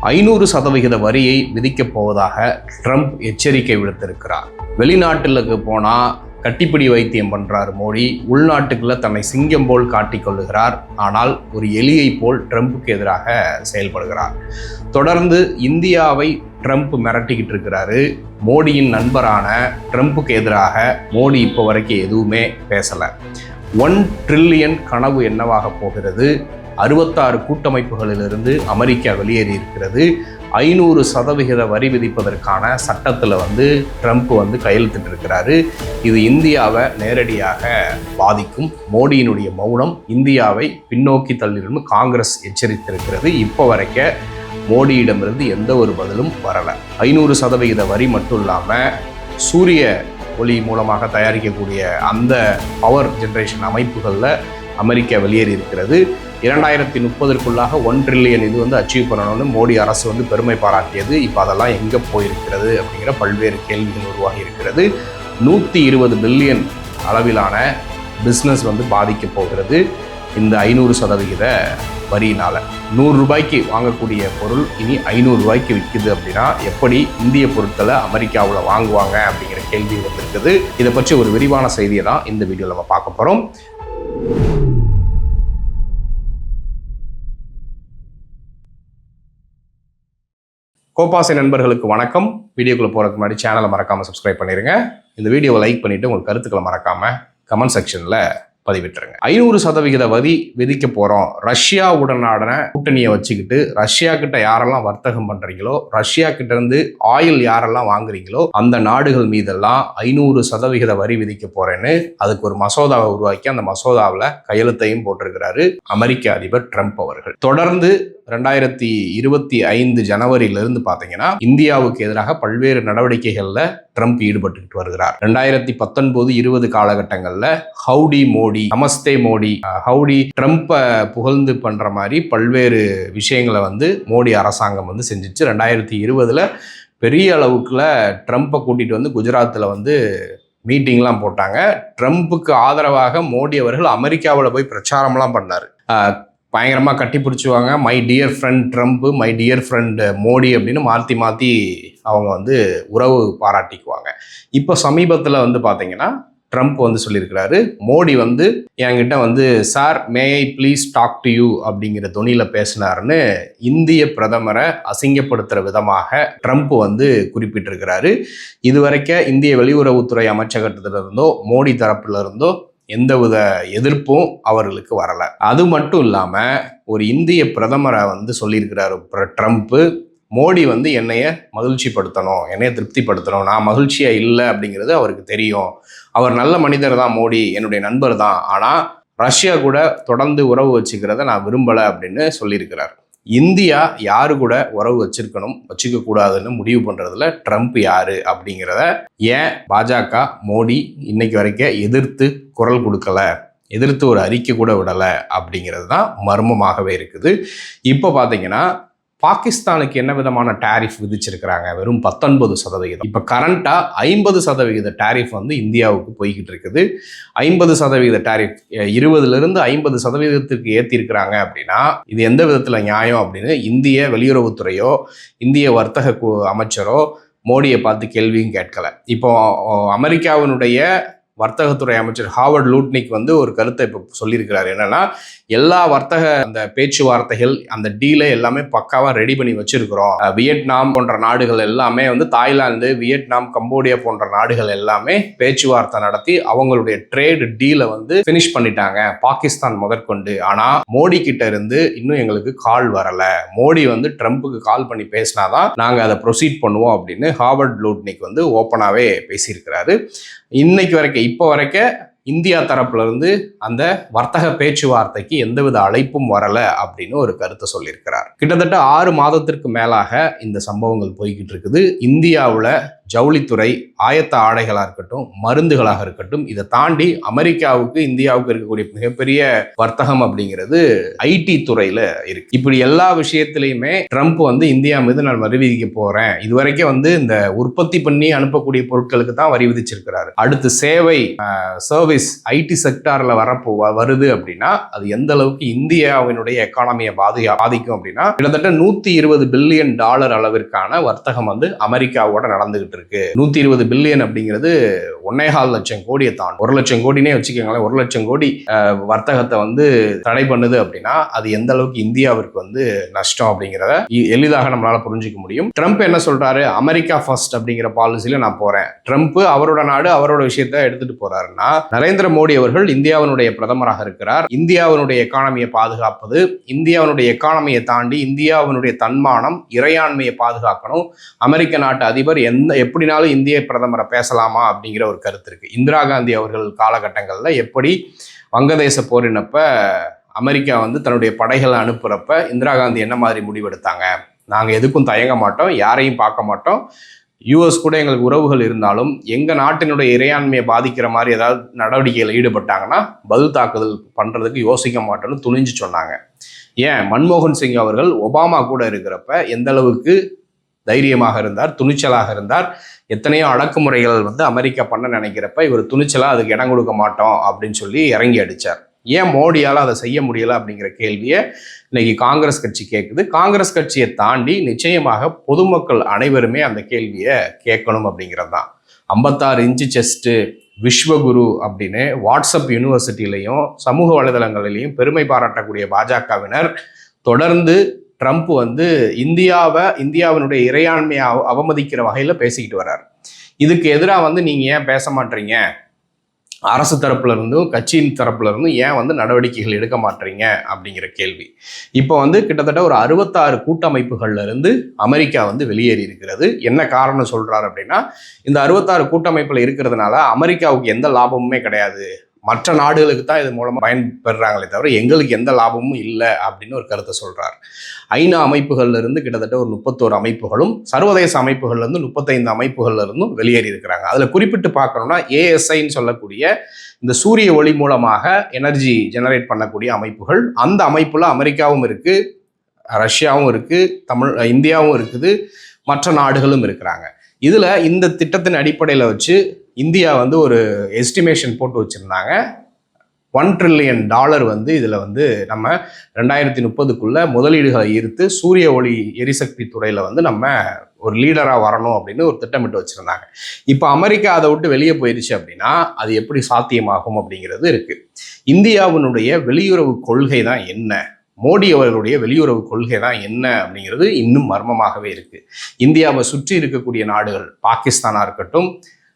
ஐநூறு சதவிகித வரியை விதிக்கப் போவதாக ட்ரம்ப் எச்சரிக்கை விடுத்திருக்கிறார். வெளிநாட்டுக்கு போனால் கட்டிப்பிடி வைத்தியம் பண்ணுறார் மோடி. உள்நாட்டுக்குள்ள தன்னை சிங்கம் போல் காட்டிக்கொள்ளுகிறார் ஆனால் ஒரு எலியை போல் ட்ரம்ப்புக்கு எதிராக செயல்படுகிறார். தொடர்ந்து இந்தியாவை ட்ரம்ப் மிரட்டிக்கிட்டு இருக்கிறாரு. மோடியின் நண்பரான ட்ரம்ப்புக்கு எதிராக மோடி இப்போ வரைக்கும் எதுவுமே பேசலை. ஒன் ட்ரில்லியன் கனவு என்னவாக போகிறது? அறுபத்தாறு கூட்டமைப்புகளிலிருந்து அமெரிக்கா வெளியேறி இருக்கிறது. ஐநூறு சதவிகித வரி விதிப்பதற்கான சட்டத்தில் வந்து ட்ரம்ப் வந்து கையெழுத்திட்டு இருக்கிறாரு. இது இந்தியாவை நேரடியாக பாதிக்கும். மோடியினுடைய மௌனம் இந்தியாவை பின்னோக்கி தள்ளிடும் காங்கிரஸ் எச்சரித்திருக்கிறது. இப்போ வரைக்கும் மோடியிடமிருந்து எந்த ஒரு பதிலும் வரலை. ஐநூறு சதவிகித வரி மட்டும் இல்லாமல் சூரிய ஒளி மூலமாக தயாரிக்கக்கூடிய அந்த பவர் ஜென்ரேஷன் அமைப்புகளில் அமெரிக்கா வெளியேறி இருக்கிறது. இரண்டாயிரத்தி முப்பதற்குள்ளாக ஒன் ட்ரில்லியன் இது வந்து அச்சீவ் பண்ணணும்னு மோடி அரசு வந்து பெருமை பாராட்டியது. இப்போ அதெல்லாம் எங்கே போயிருக்கிறது அப்படிங்கிற பல்வேறு கேள்விகள் உருவாகி இருக்கிறது. நூற்றி இருபது பில்லியன் அளவிலான பிஸ்னஸ் வந்து பாதிக்க போகிறது. இந்த ஐநூறு சதவிகித வரியினால். நூறு ரூபாய்க்கு வாங்கக்கூடிய பொருள் இனி ஐநூறு ரூபாய்க்கு விற்குது அப்படின்னா எப்படி இந்திய பொருட்களை அமெரிக்காவில் வாங்குவாங்க அப்படிங்கிற கேள்வி வந்திருக்குது. இதை பற்றி ஒரு விரிவான செய்தியை தான் இந்த வீடியோவில் நம்ம பார்க்க போகிறோம் கோபாசை நண்பர்களுக்கு வணக்கம். வீடியோக்குள்ள போகிறதுக்கு முன்னாடி சேனலை மறக்காமல் சப்ஸ்கிரைப் பண்ணிடுங்க இந்த வீடியோவை லைக் பண்ணிவிட்டு உங்கள் கருத்துக்களை மறக்காமல் கமெண்ட் செக்ஷனில் பதிவிட்டுருங்க. ஐநூறு சதவிகித வரி விதிக்க போகிறோம் ரஷ்யாவுடனான கூட்டணியை வச்சுக்கிட்டு ரஷ்யா கிட்ட யாரெல்லாம் வர்த்தகம் பண்ணுறீங்களோ ரஷ்யா கிட்ட இருந்து ஆயில் யாரெல்லாம் வாங்குறீங்களோ அந்த நாடுகள் மீதெல்லாம் ஐநூறு சதவிகித வரி விதிக்க போறேன்னு அதுக்கு ஒரு மசோதாவை உருவாக்கி அந்த மசோதாவில் கையெழுத்தையும் போட்டிருக்கிறாரு அமெரிக்க அதிபர் ட்ரம்ப் அவர்கள். தொடர்ந்து ரெண்டாயிரத்தி இருபத்தி ஐந்து ஜனவரியிலிருந்து பார்த்தீங்கன்னா இந்தியாவுக்கு எதிராக பல்வேறு நடவடிக்கைகளில் ட்ரம்ப் ஈடுபட்டுக்கிட்டு வருகிறார். ரெண்டாயிரத்தி பத்தொன்பது இருபது காலகட்டங்களில் ஹவுடி மோடி நமஸ்தே மோடி ஹவுடி ட்ரம்ப்பை புகழ்ந்து பண்ணுற மாதிரி பல்வேறு விஷயங்களை வந்து மோடி அரசாங்கம் வந்து செஞ்சுச்சு. ரெண்டாயிரத்தி இருபதில் பெரிய அளவுக்குல ட்ரம்ப்பை கூட்டிகிட்டு வந்து குஜராத்தில் வந்து மீட்டிங்லாம் போட்டாங்க. ட்ரம்ப்புக்கு ஆதரவாக மோடி அவர்கள் அமெரிக்காவில் போய் பிரச்சாரம்லாம் பண்ணார். பயங்கரமாக கட்டி பிடிச்சுவாங்க. My dear friend Trump my dear friend Modi அப்படின்னு மாற்றி மாற்றி அவங்க வந்து உறவு பாராட்டிக்குவாங்க. இப்போ சமீபத்தில் வந்து பார்த்தீங்கன்னா ட்ரம்ப் வந்து சொல்லியிருக்கிறாரு மோடி வந்து என்கிட்ட வந்து sir may I please talk to you அப்படிங்கிற தொனியில் பேசினாருன்னு இந்திய பிரதமரை அசிங்கப்படுத்துகிற விதமாக ட்ரம்ப் வந்து குறிப்பிட்டிருக்கிறாரு. இதுவரைக்கும் இந்திய வெளியுறவுத்துறை அமைச்சகத்திலிருந்தோ மோடி தரப்பிலிருந்தோ எந்தவித எதிர்ப்பும் அவர்களுக்கு வரலை. அது மட்டும் இல்லாமல் ஒரு இந்திய பிரதமரை வந்து சொல்லியிருக்கிறாரு ட்ரம்ப்பு மோடி வந்து என்னைய மகிழ்ச்சிப்படுத்தணும் என்னைய திருப்திப்படுத்தணும் நான் மகிழ்ச்சியாக இல்லை அப்படிங்கிறது அவருக்கு தெரியும். அவர் நல்ல மனிதர் தான் மோடி என்னுடைய நண்பர் தான். ஆனால் ரஷ்யா கூட தொடர்ந்து உறவு வச்சுக்கிறத நான் விரும்பலை அப்படின்னு சொல்லியிருக்கிறார். இந்தியா யாரு கூட உறவு வச்சிருக்கணும் வச்சுக்க கூடாதுன்னு முடிவு பண்றதுல ட்ரம்ப் யாரு அப்படிங்கிறத ஏன் பாஜக மோடி இன்னைக்கு வரைக்கும் எதிர்த்து குரல் கொடுக்கல எதிர்த்து ஒரு அறிக்கை கூட விடலை அப்படிங்கிறது தான் மர்மமாகவே இருக்குது. இப்போ பார்த்தீங்கன்னா பாகிஸ்தானுக்கு என்ன விதமான டாரிஃப் விதிச்சிருக்கிறாங்க? வெறும் பத்தொன்பது சதவிகிதம். இப்போ கரண்ட்டாக ஐம்பது சதவிகித டாரிஃப் வந்து இந்தியாவுக்கு போய்கிட்டு இருக்குது. ஐம்பது சதவிகித டாரிஃப் இருபதுலேருந்து ஐம்பது சதவீதத்துக்கு ஏற்றிருக்கிறாங்க அப்படின்னா இது எந்த விதத்தில் நியாயம் அப்படின்னு இந்திய வெளியுறவுத்துறையோ இந்திய வர்த்தக அமைச்சரோ மோடியை பார்த்து கேள்வியும் கேட்கல. இப்போ அமெரிக்காவினுடைய வர்த்தகத்துறை அமைச்சர் ஹாவர்ட் லூட்னிக் வந்து ஒரு கருத்தை இப்போ சொல்லியிருக்கிறார். என்னன்னா எல்லா வர்த்தக அந்த பேச்சுவார்த்தைகள் அந்த டீலை எல்லாமே பக்காவாக ரெடி பண்ணி வச்சிருக்கிறோம். வியட்நாம் போன்ற நாடுகள் எல்லாமே வந்து தாய்லாந்து வியட்நாம் கம்போடியா போன்ற நாடுகள் எல்லாமே பேச்சுவார்த்தை நடத்தி அவங்களுடைய ட்ரேடு டீலை வந்து ஃபினிஷ் பண்ணிட்டாங்க. பாகிஸ்தான் முதற்கொண்டு. ஆனால் மோடி கிட்ட இருந்து இன்னும் எங்களுக்கு கால் வரலை. மோடி வந்து ட்ரம்ப்புக்கு கால் பண்ணி பேசினாதான் நாங்கள் அதை ப்ரொசீட் பண்ணுவோம் அப்படின்னு ஹாவர்ட் லூட்னிக் வந்து ஓப்பனாகவே பேசியிருக்கிறாரு. இன்னைக்கு வரைக்கும் இப்போ வரைக்கும் இந்தியா தரப்புலேருந்து அந்த வர்த்தக பேச்சுவார்த்தைக்கு எந்தவித அழைப்பும் வரலை அப்படின்னு ஒரு கருத்தை சொல்லியிருக்கிறார். கிட்டத்தட்ட ஆறு மாதத்திற்கு மேலாக இந்த சம்பவங்கள் போய்கிட்டு இருக்குது. இந்தியாவில் ஜவுளித்துறை ஆயத்த ஆடைகளாக இருக்கட்டும் மருந்துகளாக இருக்கட்டும் இதை தாண்டி அமெரிக்காவுக்கு இந்தியாவுக்கு இருக்கக்கூடிய மிகப்பெரிய வர்த்தகம் அப்படிங்கிறது ஐடி துறையில இருக்கு. இப்படி எல்லா விஷயத்திலையுமே ட்ரம்ப் வந்து இந்தியா மீது நான் வரி விதிக்க போறேன். இதுவரைக்கும் வந்து இந்த உற்பத்தி பண்ணி அனுப்பக்கூடிய பொருட்களுக்கு தான் வரி விதிச்சிருக்கிறாரு. அடுத்து சேவை சர்வீஸ் ஐடி செக்டார்ல வரப்போ வருது அப்படின்னா அது எந்த அளவுக்கு இந்தியாவினுடைய எக்கானமியை பாதி பாதிக்கும் அப்படின்னா கிட்டத்தட்ட நூத்தி இருபது பில்லியன் டாலர் அளவிற்கான வர்த்தகம் வந்து அமெரிக்காவோட நடந்துகிட்டு இருக்கு. நூத்தி இருபது பில்லியன் அப்படிங்கிறது ஒன்னேகால் லட்சம் கோடியை தான். ஒரு லட்சம் கோடினே வச்சுக்கோங்களேன் ஒரு லட்சம் கோடி வர்த்தகத்தை வந்து தடை பண்ணுது அப்படின்னா அது எந்த அளவுக்கு இந்தியாவிற்கு வந்து நஷ்டம் அப்படிங்கிறத எளிதாக நம்மளால புரிஞ்சுக்க முடியும். ட்ரம்ப் என்ன சொல்றாரு? அமெரிக்கா ஃபர்ஸ்ட் அப்படிங்கிற பாலிசியில நான் போறேன். ட்ரம்ப் அவரோட நாடு அவரோட விஷயத்த எடுத்துட்டு போறாருன்னா நரேந்திர மோடி அவர்கள் இந்தியாவினுடைய பிரதமராக இருக்கிறார். இந்தியாவினுடைய எக்கானமியை பாதுகாப்பது இந்தியாவினுடைய எக்கானமியை தாண்டி இந்தியாவினுடைய தன்மானம் இறையாண்மையை பாதுகாக்கணும். அமெரிக்க நாட்டு அதிபர் எந்த எப்படினாலும் இந்திய பிரதமரை பேசலாமா அப்படிங்கிற ஒரு கருத்து இருக்குது இந்திரா காந்தி அவர்கள் காலகட்டங்களில் எப்படி வங்கதேச போரினப்ப அமெரிக்கா வந்து தன்னுடைய படைகளை அனுப்புகிறப்ப இந்திரா காந்தி என்ன மாதிரி முடிவெடுத்தாங்க? நாங்கள் எதுக்கும் தயங்க மாட்டோம் யாரையும் பார்க்க மாட்டோம். யூஎஸ் கூட எங்களுக்கு உறவுகள் இருந்தாலும் எங்கள் நாட்டினுடைய இறையாண்மையை பாதிக்கிற மாதிரி ஏதாவது நடவடிக்கையில் ஈடுபட்டாங்கன்னா பதில் தாக்குதல் பண்ணுறதுக்கு யோசிக்க மாட்டோம்னு துணிஞ்சு சொன்னாங்க. ஏன்? மன்மோகன் சிங் அவர்கள் ஒபாமா கூட இருக்கிறப்ப எந்த அளவுக்கு தைரியமாக இருந்தார் துணிச்சலாக இருந்தார். எத்தனையோ அடக்குமுறைகள் வந்து அமெரிக்கா பண்ண நினைக்கிறப்ப இவர் துணிச்சலாக அதுக்கு இடம் கொடுக்க மாட்டோம் அப்படின்னு சொல்லி இறங்கி அடிச்சார். ஏன் மோடியால் அதை செய்ய முடியலை அப்படிங்கிற கேள்வியை இன்னைக்கு காங்கிரஸ் கட்சி கேட்குது காங்கிரஸ் கட்சியை தாண்டி நிச்சயமாக பொதுமக்கள் அனைவருமே அந்த கேள்வியை கேட்கணும் அப்படிங்கிறது தான். ஐம்பத்தாறு இன்ச்சு செஸ்ட்டு விஸ்வகுரு அப்படின்னு வாட்ஸ்அப் யூனிவர்சிட்டிலையும் சமூக வலைதளங்களிலையும் பெருமை பாராட்டக்கூடிய பாஜகவினர் தொடர்ந்து ட்ரம்ப் வந்து இந்தியாவை இந்தியாவினுடைய இறையாண்மையை அவ- அவமதிக்கிற வகையில் பேசிக்கிட்டு வர்றார். இதுக்கு எதிராக வந்து நீங்கள் ஏன் பேச மாட்டீங்க? அரசு தரப்புல இருந்தும் கட்சியின் தரப்புல இருந்தும் ஏன் வந்து நடவடிக்கைகள் எடுக்க மாட்டீங்க? அப்படிங்கிற கேள்வி. இப்போ வந்து கிட்டத்தட்ட ஒரு அறுபத்தாறு கூட்டமைப்புகள்ல இருந்து அமெரிக்கா வந்து வெளியேறி இருக்கிறது. என்ன காரணம் சொல்றாரு அப்படின்னா இந்த அறுபத்தாறு கூட்டமைப்புல இருக்கிறதுனால அமெரிக்காவுக்கு எந்த லாபமுமே கிடையாது. மற்ற நாடுகளுக்கு தான் இது மூலமாக பயன்பெறாங்களே தவிர எங்களுக்கு எந்த லாபமும் இல்லை அப்படின்னு ஒரு கருத்தை சொல்கிறார் ஐநா அமைப்புகள்லேருந்து கிட்டத்தட்ட ஒரு முப்பத்தோரு அமைப்புகளும் சர்வதேச அமைப்புகள்லேருந்து முப்பத்தைந்து அமைப்புகள்லேருந்தும் வெளியேறி இருக்கிறாங்க. அதில் குறிப்பிட்டு பார்க்கணும்னா ஏஎஸ்ஐன்னு சொல்லக்கூடிய இந்த சூரிய ஒளி மூலமாக எனர்ஜி ஜெனரேட் பண்ணக்கூடிய அமைப்புகள். அந்த அமைப்பில் அமெரிக்காவும் இருக்குது ரஷ்யாவும் இருக்குது தமிழ் இந்தியாவும் இருக்குது மற்ற நாடுகளும் இருக்கிறாங்க. இதில் இந்த திட்டத்தின் அடிப்படையில் வச்சு இந்தியா வந்து ஒரு எஸ்டிமேஷன் போட்டு வச்சுருந்தாங்க. ஒன் ட்ரில்லியன் டாலர் வந்து இதில் வந்து நம்ம ரெண்டாயிரத்தி முப்பதுக்குள்ளே முதலீடுகளை ஈர்த்து சூரிய ஒளி எரிசக்தி துறையில் வந்து நம்ம ஒரு லீடராக வரணும் அப்படின்னு ஒரு திட்டமிட்டு வச்சுருந்தாங்க. இப்போ அமெரிக்கா அதை விட்டு வெளியே போயிடுச்சு அப்படின்னா அது எப்படி சாத்தியமாகும் அப்படிங்கிறது இருக்குது இந்தியாவினுடைய வெளியுறவு கொள்கை தான் என்ன? மோடி அவர்களுடைய வெளியுறவு கொள்கை தான் என்ன அப்படிங்கிறது இன்னும் மர்மமாகவே இருக்குது இந்தியாவை சுற்றி இருக்கக்கூடிய நாடுகள் பாகிஸ்தானாக இருக்கட்டும்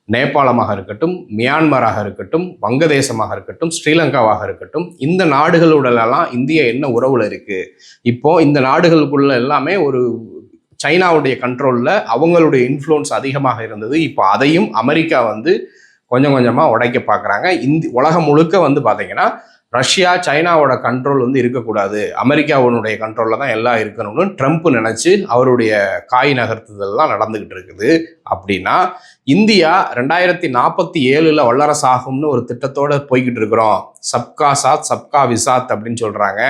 நேபாளமாக இருக்கட்டும் மியான்மராக இருக்கட்டும் வங்கதேசமாக இருக்கட்டும் ஸ்ரீலங்காவாக இருக்கட்டும் இந்த நாடுகளுடலெல்லாம் இந்தியா என்ன உறவுல இருக்கு? இப்போ இந்த நாடுகளுக்குள்ள எல்லாமே ஒரு சைனாவுடைய கண்ட்ரோலில் அவங்களுடைய இன்ஃப்ளூயன்ஸ் அதிகமாக இருந்தது. இப்போ அதையும் அமெரிக்கா வந்து கொஞ்சம் கொஞ்சமாக உடைக்க பார்க்குறாங்க. இந்தி உலகம் முழுக்க வந்து பார்த்தீங்கன்னா ரஷ்யா சைனாவோட கண்ட்ரோல் வந்து இருக்கக்கூடாது. அமெரிக்காவுடைய கண்ட்ரோலில் தான் எல்லாம் இருக்கணும்னு ட்ரம்ப் நினச்சி அவருடைய காய் நகர்த்துதல்லாம் நடந்துக்கிட்டு இருக்குது. அப்படின்னா இந்தியா ரெண்டாயிரத்தி நாற்பத்தி ஏழில் வல்லரசாகும்னு ஒரு திட்டத்தோட போய்கிட்டு இருக்கிறோம். சப்கா சாத் சப்கா விசாத் அப்படின்னு சொல்கிறாங்க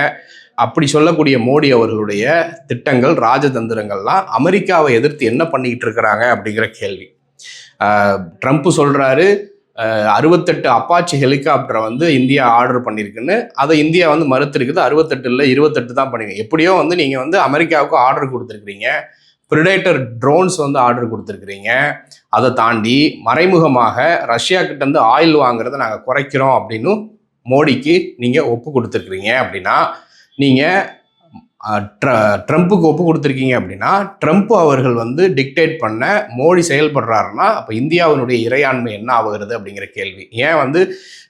அப்படி சொல்லக்கூடிய மோடி அவர்களுடைய திட்டங்கள் ராஜதந்திரங்கள்லாம் அமெரிக்காவை எதிர்த்து என்ன பண்ணிக்கிட்டு இருக்கிறாங்க அப்படிங்கிற கேள்வி. ட்ரம்ப் சொல்கிறாரு அறுபத்தெட்டு அப்பாச்சி ஹெலிகாப்டரை வந்து இந்தியா ஆர்டர் பண்ணியிருக்குன்னு அதை இந்தியா வந்து மறுத்திருக்குது. அறுபத்தெட்டு இல்லை இருபத்தெட்டு தான் பண்ணிங்க. எப்படியோ வந்து நீங்கள் வந்து அமெரிக்காவுக்கு ஆர்டர் கொடுத்துருக்குறீங்க. ப்ரிடேட்டர் ட்ரோன்ஸ் வந்து ஆர்டர் கொடுத்துருக்குறீங்க. அதை தாண்டி மறைமுகமாக ரஷ்யா கிட்டேருந்து ஆயில் வாங்குறதை நாங்கள் குறைக்கிறோம் அப்படின்னு மோடிக்கு நீங்கள் ஒப்பு கொடுத்துருக்குறீங்க அப்படின்னா நீங்கள் ட்ரம்ப்புக்கு ஒப்பு கொடுத்துருக்கீங்க அப்படின்னா ட்ரம்ப் அவர்கள் வந்து டிக்டேட் பண்ண மோடி செயல்படுறாருன்னா அப்போ இந்தியாவினுடைய இறையாண்மை என்ன ஆகுகிறது அப்படிங்கிற கேள்வி. ஏன் வந்து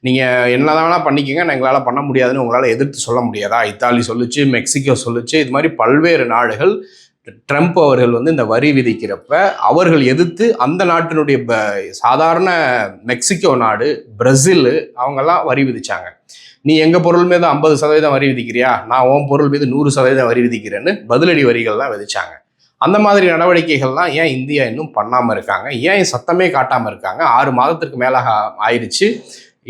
நீங்கள் என்னதான் வேணால் நான் எங்களால் பண்ண முடியாதுன்னு உங்களால் எதிர்த்து சொல்ல முடியாதா? இத்தாலி சொல்லிச்சு மெக்சிகோ சொல்லிச்சு இது மாதிரி பல்வேறு நாடுகள் ட்ரம்ப் அவர்கள் வந்து இந்த வரி விதிக்கிறப்ப அவர்கள் எதிர்த்து அந்த நாட்டினுடைய ப- சாதாரண மெக்சிகோ நாடு பிரசில் அவங்கெல்லாம் வரி விதித்தாங்க நீ எங்க பொருள் மீது ஐம்பது சதவீதம் வரி விதிக்கிறியா? நான் உன் பொருள் மீது நூறு சதவீதம் வரி விதிக்கிறேன்னு பதிலடி வரிகள்லாம் விதிச்சாங்க. அந்த மாதிரி நடவடிக்கைகள்லாம் ஏன் இந்தியா இன்னும் பண்ணாமல் இருக்காங்க? ஏன் சத்தமே காட்டாமல் இருக்காங்க? ஆறு மாதத்திற்கு மேலாக ஆயிடுச்சு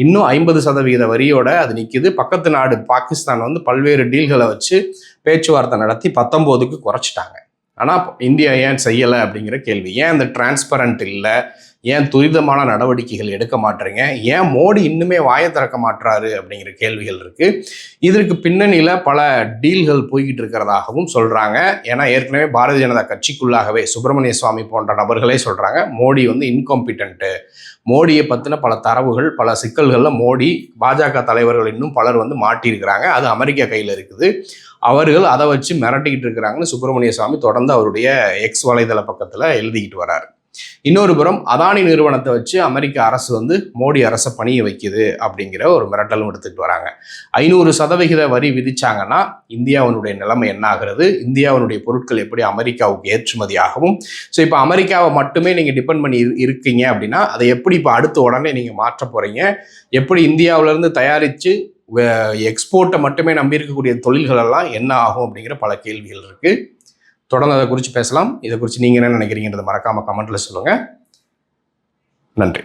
இன்னும் ஐம்பது சதவிகித வரியோட அது நிற்கிது பக்கத்து நாடு பாகிஸ்தான் வந்து பல்வேறு டீல்களை வச்சு பேச்சுவார்த்தை நடத்தி பத்தொம்போதுக்கு குறைச்சிட்டாங்க. ஆனால் இந்தியா ஏன் செய்யலை அப்படிங்கிற கேள்வி. ஏன் அந்த டிரான்ஸ்பரண்ட் இல்லை? ஏன் துரிதமான நடவடிக்கைகள் எடுக்க மாட்டேறீங்க? ஏன் மோடி இன்னுமே வாயை திறக்க மாட்டுறாரு அப்படிங்கிற கேள்விகள் இருக்கு. இதற்கு பின்னணியில் பல டீல்கள் போய்கிட்டு இருக்கிறதாகவும் சொல்றாங்க. ஏன்னா ஏற்கனவே பாரதிய ஜனதா கட்சிக்குள்ளாகவே சுப்பிரமணிய சுவாமி போன்ற நபர்களே சொல்றாங்க. மோடி வந்து இன்காம்பிட்டன்ட்டு மோடியை பற்றின பல தரவுகள் பல சிக்கல்களில் மோடி பாஜக தலைவர்கள் இன்னும் பலர் வந்து மாட்டியிருக்கிறாங்க. அது அமெரிக்கா கையில் இருக்குது. அவர்கள் அதை வச்சு மிரட்டிக்கிட்டு இருக்கிறாங்கன்னு சுப்பிரமணிய சுவாமி தொடர்ந்து அவருடைய எக்ஸ் வலைதள பக்கத்தில் எழுதிக்கிட்டு வராரு. இன்னொரு புறம் அதானி நிறுவனத்தை வச்சு அமெரிக்க அரசு வந்து மோடி அரசை பணிய வைக்குது அப்படிங்கிற ஒரு மிரட்டலும் எடுத்துக்கிட்டு வராங்க. ஐநூறு சதவிகித வரி விதிச்சாங்கன்னா இந்தியாவினுடைய நிலைமை என்ன ஆகிறது இந்தியாவினுடைய பொருட்கள் எப்படி அமெரிக்காவுக்கு ஏற்றுமதி ஆகவும் ஸோ இப்போ அமெரிக்காவை மட்டுமே நீங்கள் டிபெண்ட் பண்ணி இருக்கீங்க அப்படின்னா அதை எப்படி இப்போ அடுத்த உடனே நீங்கள் மாற்ற போகிறீங்க எப்படி இந்தியாவிலேருந்து தயாரித்து எக்ஸ்போர்ட்டை மட்டுமே நம்பி இருக்கக்கூடிய என்ன ஆகும் அப்படிங்கிற பல கேள்விகள் இருக்குது தொடர்ந்து அதை குறித்து பேசலாம். இதை குறித்து நீங்கள் என்ன நினைக்கிறீங்கன்றதை மறக்காமல் கமெண்ட்டில் சொல்லுங்கள் நன்றி.